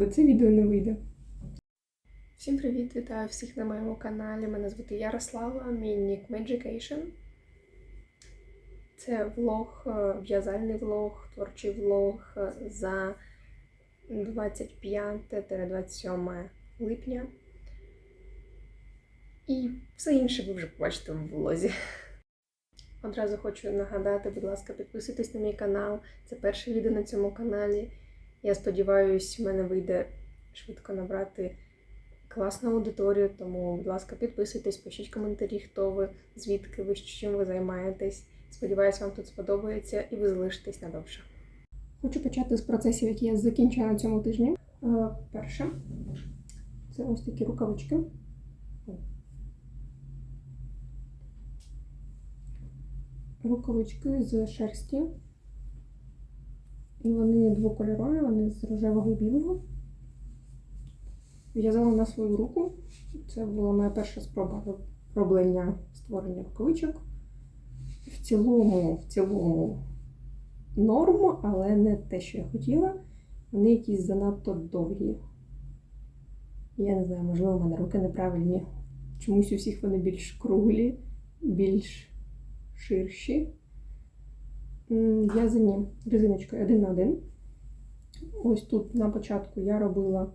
куди це відео не вийде. Всім привіт! Вітаю всіх на моєму каналі. Мене звати Ярослава, мій нік Magication. Це влог, е, в'язальний влог, творчий влог за 25-27 липня. І все інше ви вже побачите в влозі. Одразу хочу нагадати, будь ласка, підписуйтесь на мій канал. Це перше відео на цьому каналі. Я сподіваюся, в мене вийде швидко набрати класну аудиторію, тому, будь ласка, підписуйтесь, пишіть коментарі, хто ви, звідки ви, чим ви займаєтесь. Сподіваюсь, вам тут сподобається і ви залишитесь надовше. Хочу почати з процесів, які я закінчила на цьому тижні. Е, Перше, це ось такі рукавички. Рукавички з шерсті. І вони двокольорові, вони з рожевого і білого. В'язала на свою руку. Це була моя перша спроба роблення створення рукавичок. В цілому, в цілому норм, але не те, що я хотіла. Вони якісь занадто довгі. Я не знаю, можливо, в мене руки неправильні. Чомусь у всіх вони більш круглі, більш ширші. В'язані резиночкою один на один. Ось тут на початку я робила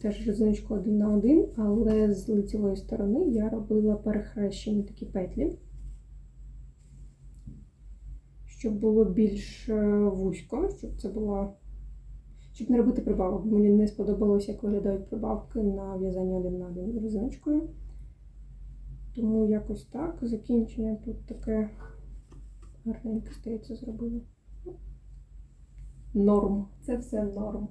теж резиночку один на один, але з лицевої сторони я робила перехрещені такі петлі, щоб було більш е, вузько, щоб це було. Щоб не робити прибавок. Мені не сподобалося, як виглядають прибавки на в'язанні один на один резиночкою. Тому якось так. Закінчення тут таке гарненьке стається зробила. Норм. Це все норм.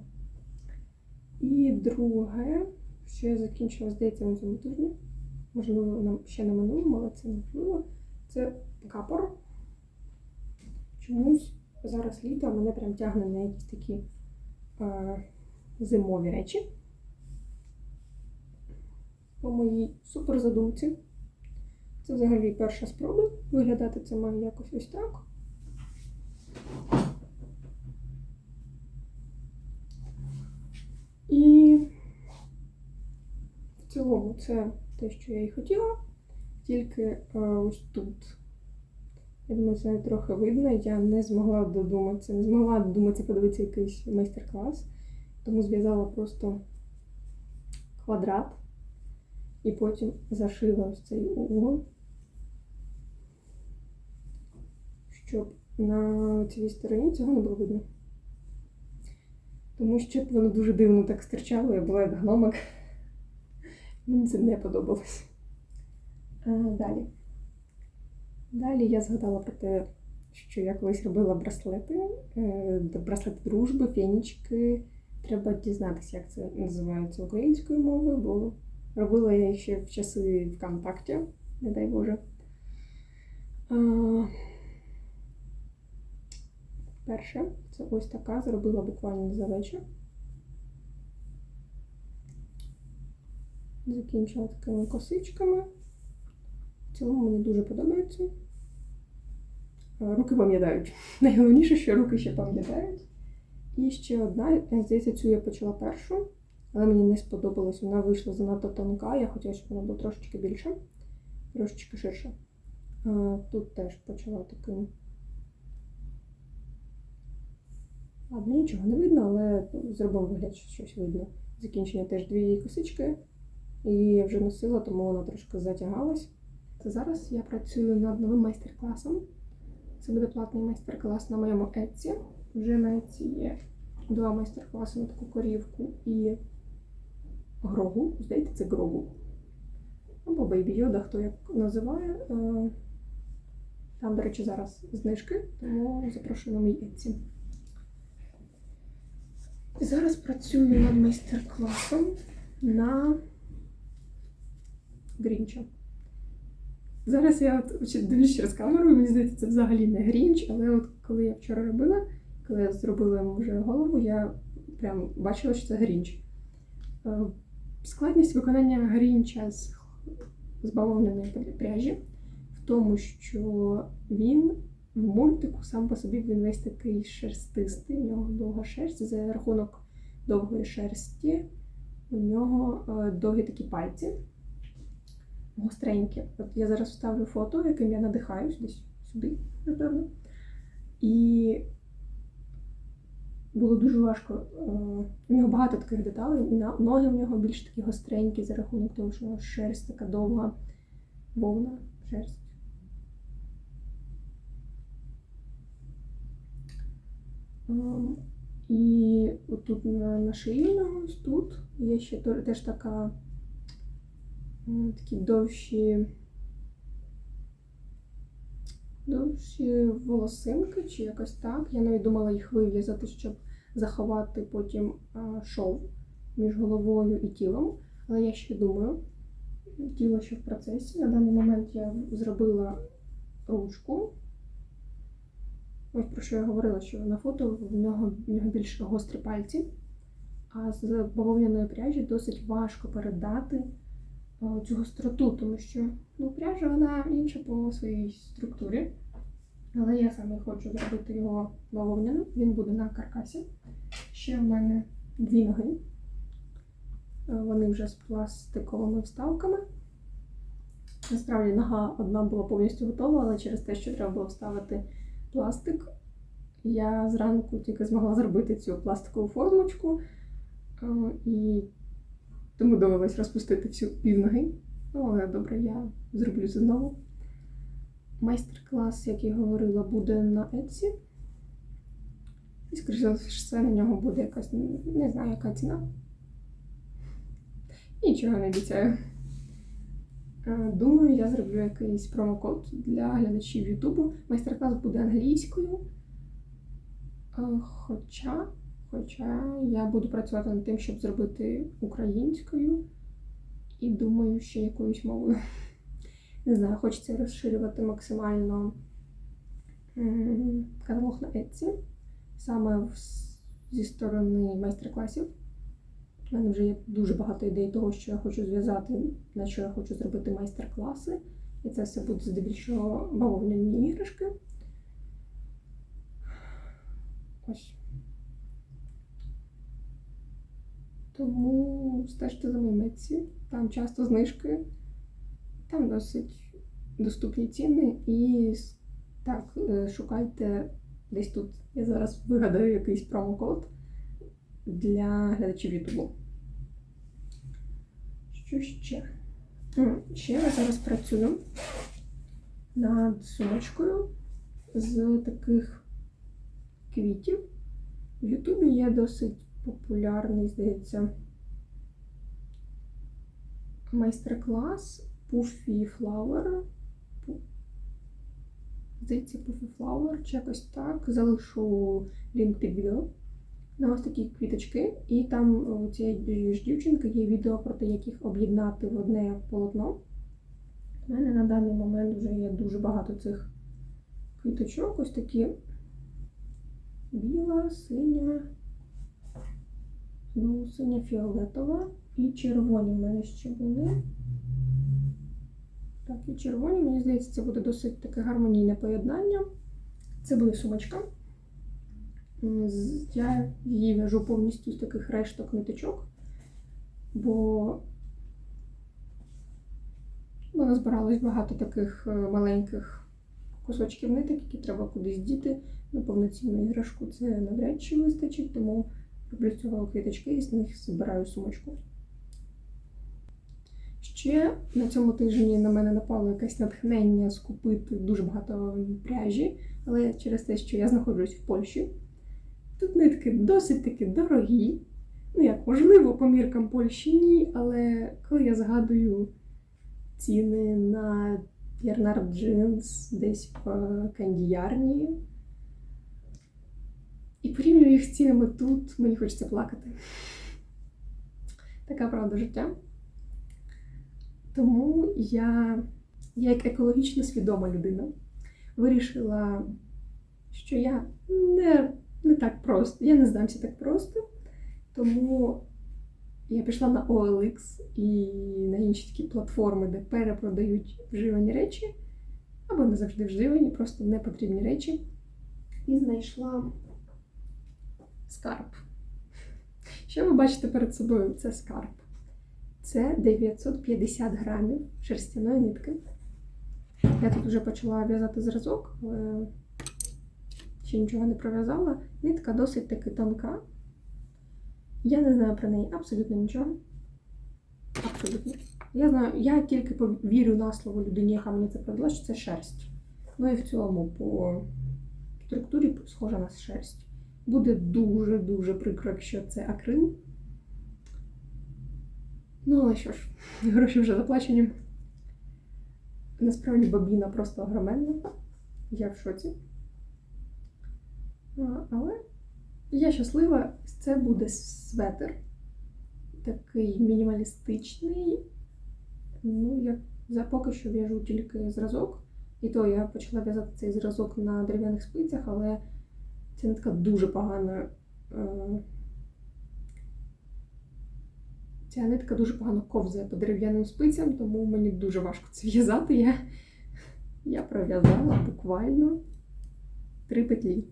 І друге, що я закінчила, здається, на цьому тижні. Можливо, ще на минулому, але це не можливо. Це капор. Чомусь зараз літо мене прям тягне на якісь такі е, зимові речі. По моїй суперзадумці. Це взагалі перша спроба. Виглядати це має якось ось так. І в цілому це те, що я і хотіла, тільки е, ось тут. Я думаю, це трохи видно. Я не змогла додуматися, не змогла додуматися подивитися якийсь майстер-клас, тому зв'язала просто квадрат і потім зашила ось цей угол, щоб на цій стороні цього не було видно. Тому що воно дуже дивно так стирчало, я була як гномик. Мені це не подобалось. А, Далі. Далі я згадала про те, що я колись робила браслети, е, браслети дружби, фенічки. Треба дізнатися, як це називається українською мовою, бо робила я їх ще в часи ВКонтакті, не дай Боже. А, Перше, це ось така, зробила буквально за вечір. Закінчила такими косичками. В цілому мені дуже подобається. Руки пам'ятають. Найголовніше, що руки ще пам'ятають. І ще одна, здається, цю я почала першу, але мені не сподобалось. Вона вийшла занадто тонка, я хотіла, щоб вона була трошечки більша, трошечки ширша. Тут теж почала таким. Ладно, нічого не видно, але зробимо вигляд, що щось видно. Закінчення теж дві косички. Її я вже носила, тому вона трошки затягалась. Зараз я працюю над новим майстер-класом. Це буде платний майстер-клас на моєму Etsy. Вже на Etsy є два майстер-класи на таку корівку і грогу. Здається, це грогу. Або Baby Yoda, хто як називає. Е, там, до речі, зараз знижки, тому запрошую на мій Etsy. Зараз працюю над майстер-класом на Грінча. Зараз я от дивлюсь через камеру, мені здається, це взагалі не Грінч, але от коли я вчора робила, коли я зробила йому вже голову, я прям бачила, що це Грінч. Е, складність виконання Грінча з бавовняної пряжі в тому, що він в мультику сам по собі він весь такий шерстистий, у нього довга шерсть за рахунок довгої шерсті. У нього е, довгі такі пальці, гостренькі. От я зараз вставлю фото, яким я надихаюсь десь сюди, напевно. І було дуже важко. е, У нього багато таких деталей, і ноги в нього більш такі гостренькі за рахунок того, що шерсть така довга, вовна шерсть. І отут на, на шиї у ось тут є ще теж така такі довші. Довші волосинки чи якось так. Я навіть думала їх вив'язати, щоб заховати потім шов між головою і тілом. Але я ще думаю, тіло ще в процесі. На даний момент я зробила ручку. Ось про що я говорила, що на фото в нього, в нього більш гострі пальці, а з бавовняної пряжі досить важко передати е, цю гостроту, тому що ну, пряжа вона інша по своїй структурі. Але я саме хочу зробити його бавовняним. Він буде на каркасі. Ще в мене дві ноги. Е, Вони вже з пластиковими вставками. Насправді нога одна була повністю готова, але через те, що треба було вставити пластик, я зранку тільки змогла зробити цю пластикову формочку. е, І тому довелось розпустити всю півноги. Ну, але добре, я зроблю це знову. Майстер-клас, як я говорила, буде на Etsy. І, скоріше все, на нього буде якась, не знаю, яка ціна. Нічого не обіцяю. Е, Думаю, я зроблю якийсь промокод для глядачів Ютубу. Майстер-клас буде англійською. Е, Хоча, хоча я буду працювати над тим, щоб зробити українською. І думаю, ще якоюсь мовою. Не знаю, хочеться розширювати максимально каталог на Etsy, саме зі сторони майстер-класів. У мене вже є дуже багато ідей того, що я хочу зв'язати, на що я хочу зробити майстер-класи. І це все буде здебільшого бавовняні іграшки. Ось. Тому стежте за Etsy. Там часто знижки, там досить доступні ціни. І так, е, шукайте десь тут. Я зараз вигадаю якийсь промокод для глядачів Ютубу. Що ще? Ще я зараз працюю над сумочкою з таких квітів. В Ютубі є досить популярний, здається, майстер-клас Puffy Flower. Здається, Puffy Flower чи якось так. Залишу лінк під відео на ось такі квіточки. І там у цієї ж дівчинки є відео про те, як їх об'єднати в одне полотно. У мене на даний момент вже є дуже багато цих квіточок. Ось такі біла, синя, ну, синя фіолетова і червоні в мене ще були. Так, і червоні, мені здається, це буде досить таке гармонійне поєднання. Це буде сумочка. Я її в'яжу повністю з таких решток ниточок, бо бо назбиралось багато таких е, маленьких кусочків ниток, які треба кудись діти. На повноцінну іграшку це навряд чи вистачить, тому роблю з цього квіточки і з них збираю сумочку. Ще на цьому тижні на мене напало якесь натхнення скупити дуже багато пряжі, але через те, що я знаходжусь в Польщі, тут нитки досить таки дорогі. Ну, як можливо, по міркам Польщі ні, але коли я згадую ціни на Ярнард Джинс десь в кандіярні і порівнюю їх з цінами тут, мені хочеться плакати. Така правда життя. Тому я, я як екологічно свідома людина, вирішила, що я не, не так просто, я не здамся так просто. Тому я пішла на OLX і на інші такі платформи, де перепродають вживані речі, або не завжди вживані, просто непотрібні речі. І знайшла скарб. Що ви бачите перед собою? Це скарб. Це 950 грамів шерстяної нитки. Я тут вже почала в'язати зразок, але ще нічого не пров'язала. Нитка досить таки тонка. Я не знаю про неї абсолютно нічого. Абсолютно. Я знаю, я тільки повірю на слово людині, яка мені це продала, що це шерсть. Ну і в цілому по структурі схожа на шерсть. Буде дуже-дуже прикро, якщо це акрил. Ну, але що ж, гроші вже заплачені. Насправді бобіна просто огроменна. Я в шоці. Але я щаслива, це буде светр. Такий мінімалістичний. Ну, я за поки що в'яжу тільки зразок. І то я почала в'язати цей зразок на дерев'яних спицях, але ця нитка дуже погано. е, Ця нитка дуже погано ковзає по дерев'яним спицям, тому мені дуже важко це в'язати. Я, я пров'язала буквально три петлі.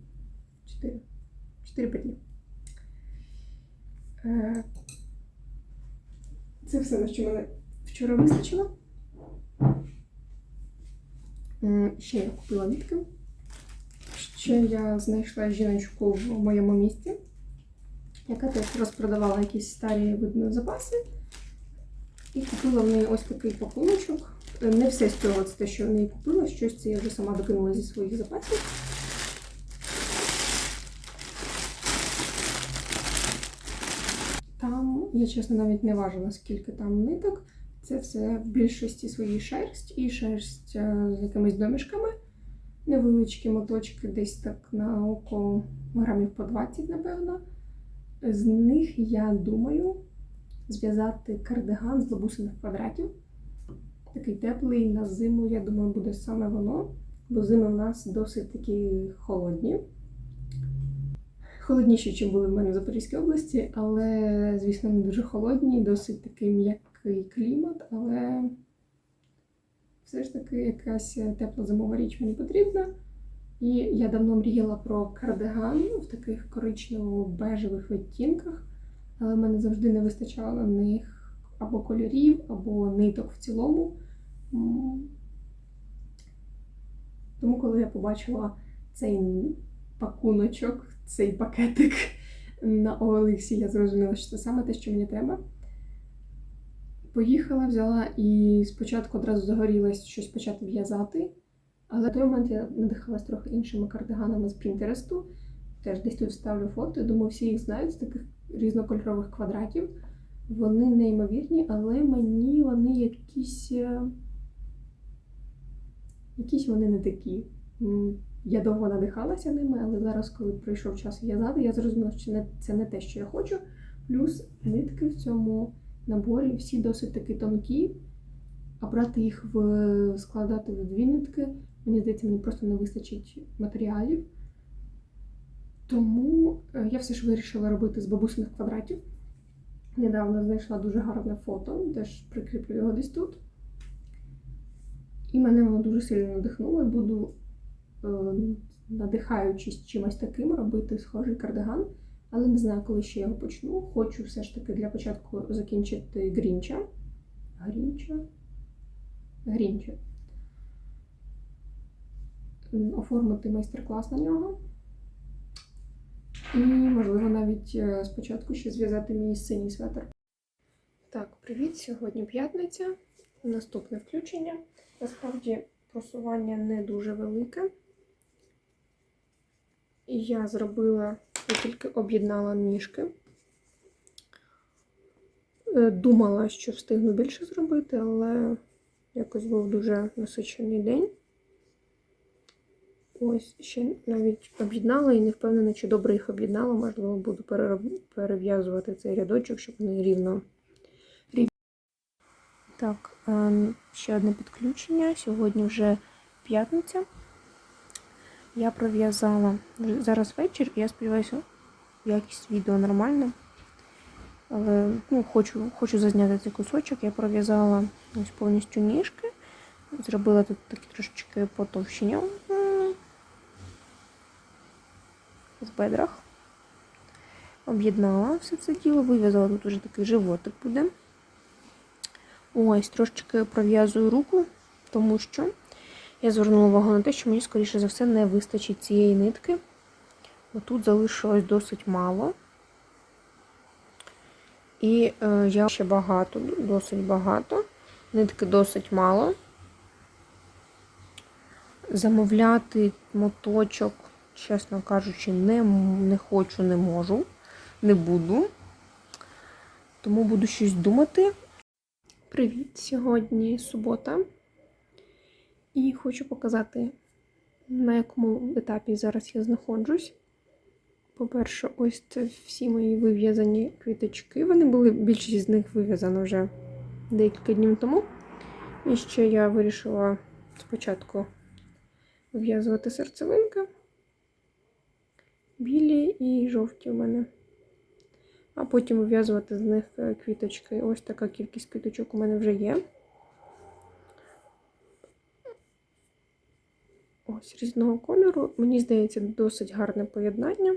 Чотири. Чотири петлі. Це все, на що мене вчора вистачило. Ще я купила нитки. Ще я знайшла жіночку в моєму місті, яка теж розпродавала якісь старі видно запаси. І купила в неї ось такий пакуночок. Е, Не все з цього це те, що в неї купила, щось це я вже сама докинула зі своїх запасів. Там, я чесно навіть не важила, скільки там ниток. Це все в більшості своїй шерсть і шерсть е, з якимись домішками. Невеличкі моточки, десь так на око грамів по 20, напевно. З них я думаю зв'язати кардиган з бабусиних квадратів. Такий теплий на зиму, я думаю, буде саме воно, бо зими в нас досить такі холодні. Холодніші, ніж були в мене в Запорізькій області, але, звісно, не дуже холодні, досить такий м'який клімат, але все ж таки якась тепла зимова річ мені потрібна. І я давно мріяла про кардиган в таких коричнево-бежевих відтінках, але в мене завжди не вистачало на них або кольорів, або ниток в цілому. Тому, коли я побачила цей пакуночок, цей пакетик на OLX, я зрозуміла, що це саме те, що мені треба. Поїхала, взяла і спочатку одразу загорілась щось почати в'язати. Але в той момент я надихалась трохи іншими кардиганами з Пінтересту. Теж десь тут ставлю фото. Думаю, всі їх знають з таких різнокольорових квадратів. Вони неймовірні, але мені вони якісь. е, Якісь вони не такі. Я довго надихалася ними, але зараз, коли прийшов час в'язати, я зрозуміла, що це не те, що я хочу. Плюс нитки в цьому наборі всі досить таки тонкі, а брати їх в складати в дві нитки, мені здається, мені просто не вистачить матеріалів. Тому е, я все ж вирішила робити з бабусиних квадратів. Недавно знайшла дуже гарне фото, теж прикріплю його десь тут. І мене воно дуже сильно надихнуло. Буду, надихаючись чимось таким, робити схожий кардиган. Але не знаю, коли ще його почну. Хочу все ж таки для початку закінчити Грінча. Грінча? Грінча. Оформити майстер-клас на нього. І, можливо, навіть е, спочатку ще зв'язати мій синій светр. Так, привіт! Сьогодні п'ятниця. Наступне включення. Насправді просування не дуже велике. І я зробила, я тільки об'єднала ніжки. Е, Думала, що встигну більше зробити, але якось був дуже насичений день. Ось ще навіть об'єднала і не впевнена, чи добре їх об'єднала. Можливо, буду перев'язувати цей рядочок, щоб вони рівно. рівно. Так, ем, ще одне підключення. Сьогодні вже п'ятниця. Я пров'язала зараз вечір, і я сподіваюся, якість відео нормальна. Але ну, хочу, хочу зазняти цей кусочок. Я пров'язала ось повністю ніжки. Зробила тут такі трошечки потовщення в бедрах. об'єднала все це діло, вив'язала тут уже такий животик буде. Ось, трошечки пров'язую руку, тому що я звернула увагу на те, що мені, скоріше за все, не вистачить цієї нитки. Отут залишилось досить мало. І е, я ще багато, досить багато. Нитки досить мало. Замовляти моточок, чесно кажучи, не, не хочу, не можу, не буду. Тому буду щось думати. Привіт! Сьогодні субота. І хочу показати, на якому етапі зараз я знаходжусь. По-перше, ось це всі мої вив'язані квіточки. Вони були, більшість з них вив'язана вже декілька днів тому. І ще я вирішила спочатку вив'язувати серцевинки. Білі і жовті у мене. А потім вив'язувати з них е, квіточки. Ось така кількість квіточок у мене вже є. Ось різного кольору. Мені здається, досить гарне поєднання.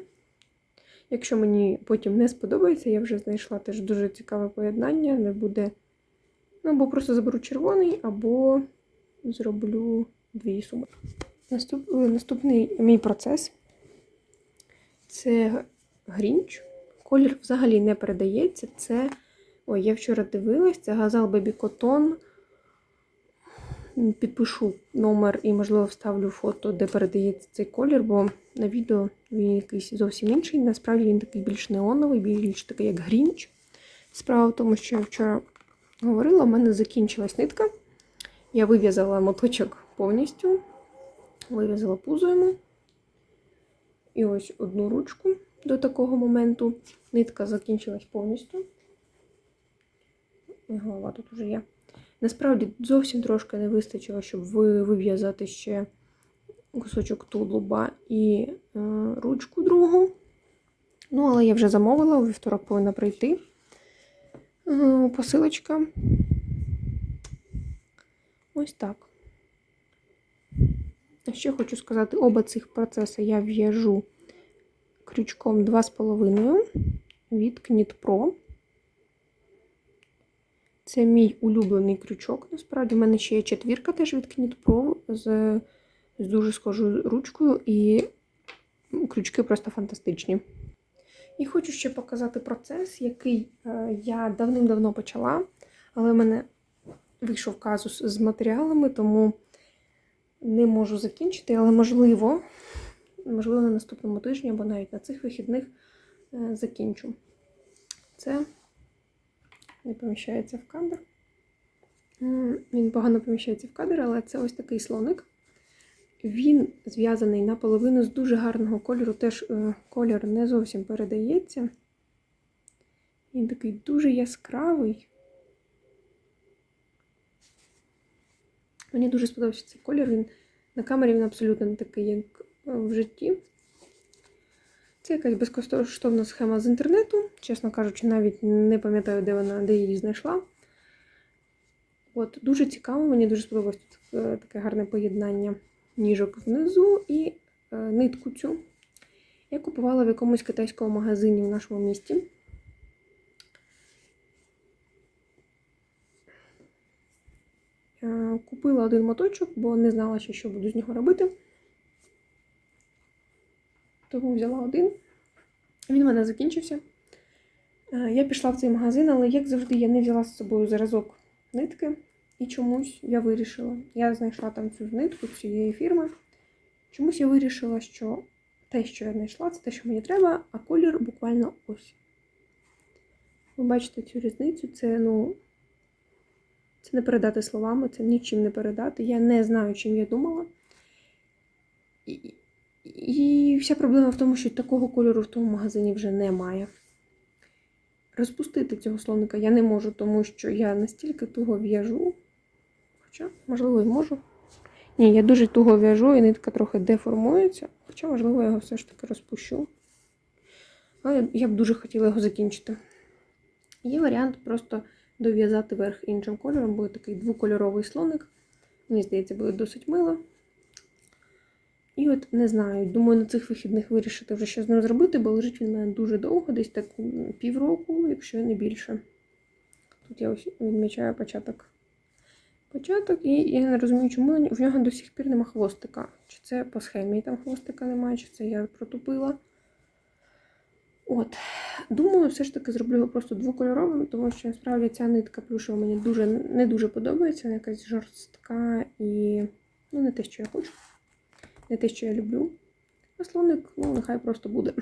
Якщо мені потім не сподобається, я вже знайшла теж дуже цікаве поєднання. Не буде. Ну, або просто заберу червоний, або зроблю дві суми. Наступ... е, Наступний мій процес це грінч. Колір взагалі не передається. Це. Ой, я вчора дивилась, це газал Baby Cotton. Підпишу номер і, можливо, вставлю фото, де передається цей колір, бо на відео він якийсь зовсім інший. Насправді він такий більш неоновий, більш такий, як грінч. Справа в тому, що я вчора говорила, у мене закінчилась нитка. Я вив'язала моточок повністю, вив'язала пузо йому. І ось одну ручку до такого моменту. Нитка закінчилась повністю. І голова тут вже є. Насправді зовсім трошки не вистачило, щоб вив'язати ще кусочок тулуба і е, ручку другу. Ну, але я вже замовила, у вівторок повинна прийти е, посилочка. Ось так. Ще хочу сказати, оба цих процеси я в'яжу крючком 2,5 від Knit Pro. Це мій улюблений крючок. Насправді, в мене ще є четвірка теж від Knit з, з дуже схожою ручкою, і крючки просто фантастичні. І хочу ще показати процес, який е, я давним-давно почала, але в мене вийшов казус з матеріалами, тому не можу закінчити, але можливо, можливо, на наступному тижні або навіть на цих вихідних е, закінчу. Це не поміщається в кадр. Він погано поміщається в кадр, але це ось такий слоник. Він зв'язаний наполовину з дуже гарного кольору. Теж е, колір не зовсім передається. Він такий дуже яскравий. Мені дуже сподобався цей колір. Він на камері він абсолютно не такий, як е, в житті. Це якась безкоштовна схема з інтернету. Чесно кажучи, навіть не пам'ятаю, де вона, де її знайшла. От, дуже цікаво, мені дуже сподобалось тут е, таке гарне поєднання ніжок внизу і е, нитку цю. Я купувала в якомусь китайському магазині в нашому місті. Е, Купила один моточок, бо не знала що буду з нього робити. Тому взяла один. Він в мене закінчився. Е, Я пішла в цей магазин, але, як завжди, я не взяла з собою зразок нитки. І чомусь я вирішила. Я знайшла там цю нитку цієї фірми. Чомусь я вирішила, що те, що я знайшла, це те, що мені треба, а колір буквально ось. Ви бачите цю різницю, це, ну, це не передати словами, це нічим не передати. Я не знаю, чим я думала. І, вся проблема в тому, що такого кольору в тому магазині вже немає. Розпустити цього слоника я не можу, тому що я настільки туго в'яжу. Хоча, можливо, і можу. Ні, я дуже туго в'яжу, і нитка трохи деформується. Хоча, можливо, я його все ж таки розпущу. Але я б дуже хотіла його закінчити. Є варіант просто дов'язати верх іншим кольором, буде такий двокольоровий слоник. Мені здається, буде досить мило. І от не знаю, думаю, на цих вихідних вирішити вже що з ним зробити, бо лежить він у мене дуже довго, десь так півроку, якщо не більше. Тут я ось відмічаю початок. Початок, і я не розумію, чому в нього до сих пір нема хвостика. Чи це по схемі там хвостика немає, чи це я протупила. От. Думаю, все ж таки зроблю його просто двокольоровим, тому що насправді ця нитка плюшева мені дуже не дуже подобається, вона якась жорстка і ну, не те, що я хочу, не те, що я люблю. А ну, нехай просто буде.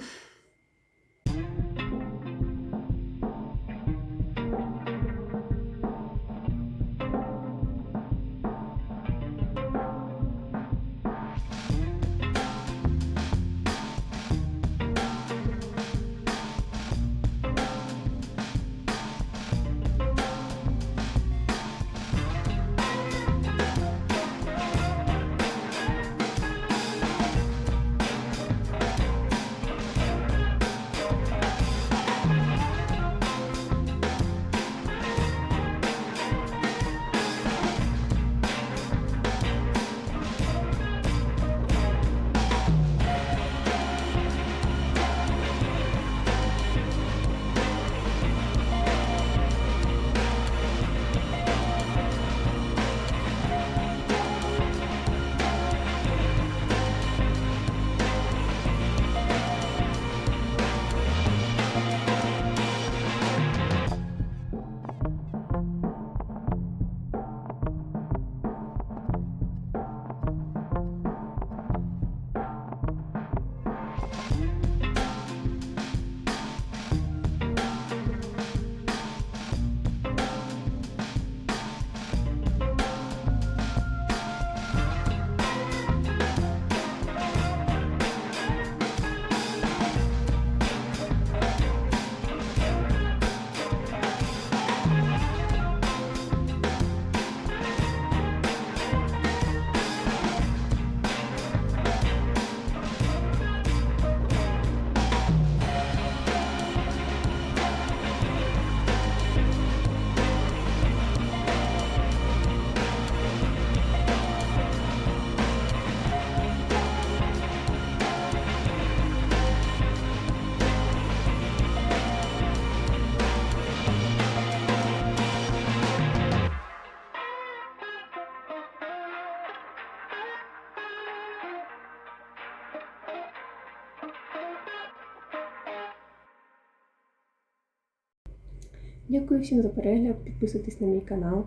Дякую всім за перегляд. Підписуйтесь на мій канал,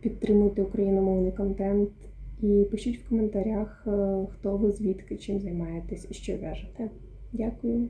підтримуйте україномовний контент і пишіть в коментарях, е, хто ви звідки, чим займаєтесь і що в'яжете. Дякую.